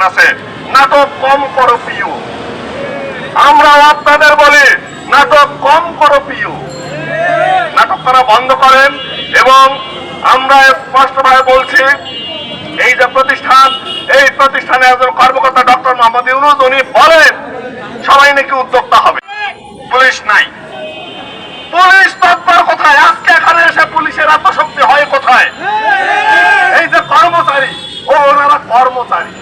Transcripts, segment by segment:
দেখবেন আছে। নাটক কম করো পিউ আমরা আপনাদের বলি, নাটক কম করো পিউ নাটক করা বন্ধ করেন এবং আমরা স্পষ্টভাবে বলছি, এই যে প্রতিষ্ঠান, এই প্রতিষ্ঠানে একজন কর্মকর্তা ডক্টর মোহাম্মদ ইউনুস, উনি বলেন, সবাই নাকি উদ্যোক্তা হবে। পুলিশ নাই। পুলিশ তৎপর কোথায়? আজকে এখানে এসে পুলিশের এত শক্তি হয় কোথায়? এই যে কর্মচারী, ও ওনারা কর্মচারী।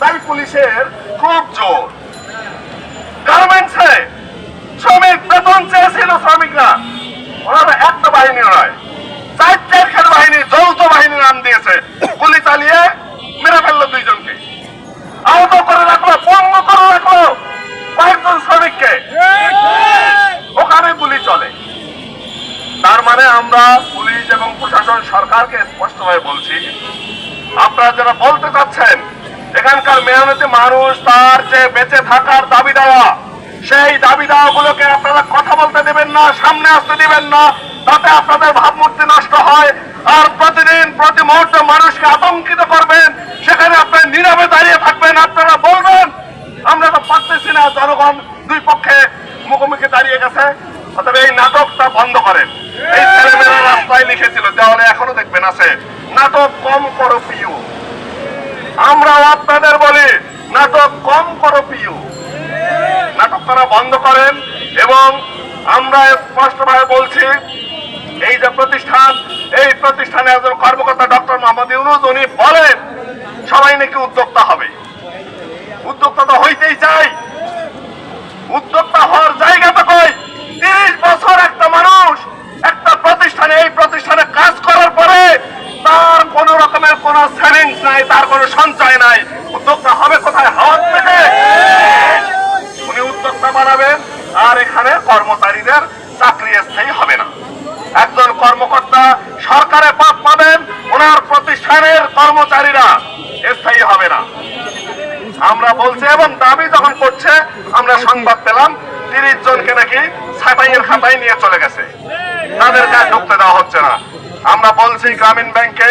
তাই পুলিশের খুব জোর। গার্মেন্টসে শ্রমিক বেতন চেয়েছিল শ্রমিকরা। ওনারা একটা বাহিনী নয় বাহিনী, যৌথ বাহিনী নাম দিয়েছে। গুলি চালিয়ে মেরে ফেলল দুইজনকে। আহত করে রাখল, পঙ্গ করে রাখল কয়েকজন শ্রমিককে। ওখানে গুলি চলে। তার মানে আমরা পুলিশ এবং প্রশাসন সরকারকে স্পষ্টভাবে বলছি, আপনারা যারা বলতে চাচ্ছেন এখানকার মেহনতি মানুষ তার যে বেঁচে থাকার দাবি দেওয়া, সেই দাবি দেওয়া গুলোকে আপনারা কথা বলতে দেবেন না, সামনে আসতে দিবেন না, তাতে আপনাদের ভাবমূর্তি নষ্ট হয়। আর প্রতিদিন, প্রতি মুহূর্তে মানুষকে আতঙ্কিত করবেন, সেখানে আপনি নীরবে দাঁড়িয়ে থাকবেন, আপনারা বলবেন, আমরা তো পারতেছি না, জনগণ দুই পক্ষে মুখোমুখি দাঁড়িয়ে গেছে, অতএব এই নাটকটা বন্ধ করেন। এই ছেলেমেয়েরা রাস্তায় লিখেছিল, দেওয়ালে এখনও দেখবেন আছে, নাটক কম করো পিউ। আমরা আপনাদের বলি, নাটক কম করো প্রিয় নাটক তারা বন্ধ করেন এবং আমরা স্পষ্টভাবে বলছি, এই যে প্রতিষ্ঠান, এই প্রতিষ্ঠানে একজন কর্মকর্তা ডক্টর মোহাম্মদ ইউনুস, উনি বলেন, সবাই নাকি উদ্যোক্তা হবে। উদ্যোক্তা তো হইতেই চাই উদ্যোক্তা হওয়ার জায়গা তো কই তিরিশ বছর একটা মানুষ একটা প্রতিষ্ঠানে এই প্রতিষ্ঠানে কাজ করার পরে তার কোন রকমের কোন সেভিংস নাই তার কোনো সঞ্চয় নাই। উদ্যোক্তা হবে কোথায়? হাওয়ার থেকে। উনি উদ্যোক্তা বানাবেন আর এখানে কর্মচারীদের চাকরি স্থায়ী হবে না। একজন কর্মকর্তা সরকারে পদ পাবেন, ওনার প্রতিষ্ঠানের কর্মচারীরা স্থায়ী হবে না। আমরা বলছি, এবং দাবি যখন করছে, আমরা সংবাদ পেলাম, তিরিশ জনকে নাকি ছাটাইয়ের খাতায় নিয়ে চলে গেছে। তাদেরকে আর ঢুকতে দেওয়া হচ্ছে না। আমরা বলছি গ্রামীণ ব্যাংকে,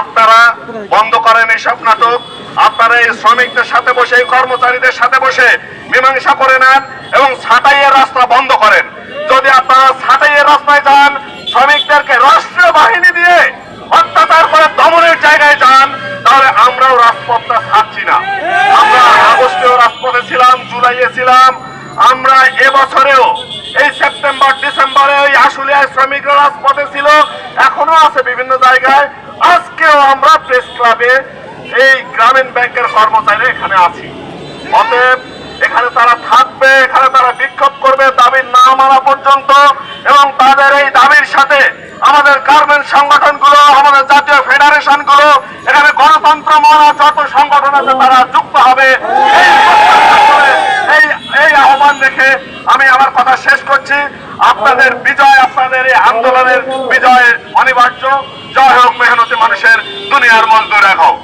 আপনারা বন্ধ করেন এইসব নাটক। আপনারা এই শ্রমিকদের সাথে বসে, এই কর্মচারীদের সাথে বসে মীমাংসা করে নেন এবং ছাটাইয়ের রাস্তা বন্ধ করেন। যদি আপনারা ছাটাইয়ের রাস্তায় যান, শ্রমিকদেরকে রাষ্ট্রীয় বাহিনী দিয়ে অত্যাচার করে দমনের জায়গায় যান, তাহলে আমরাও রাজপথটা ছাড়ছি না। আমরা আগস্টেও রাজপথে ছিলাম, জুলাইয়ে ছিলাম। আমরা এবছরেও এই সেপ্টেম্বর, ডিসেম্বরে ওই আশুলিয়ায় শ্রমিকরা রাজপথে ছিল এখনও আছে বিভিন্ন জায়গায় আজকেও আমরা প্রেস ক্লাবে এই গ্রামীণ ব্যাংকের কর্মচারী এখানে আছি। অতএব এখানে তারা থাকবে, এখানে তারা বিক্ষোভ করবে দাবি না মানা পর্যন্ত এবং তাদের এই দাবির সাথে আমাদের গার্মেন্ট সংগঠনগুলো, আমাদের জাতীয় ফেডারেশনগুলো এখানে গণতন্ত্র মহা যত সংগঠন আছে তারা যুক্ত হবে। এই এই আহ্বান রেখে আমি আমার কথা শেষ করছি। আপনাদের বিজয়, আপনাদের এই আন্দোলনের বিজয় অনিবার্য। জয় হোক মেহনতি মানুষের দুনিয়ার মজদুর এখন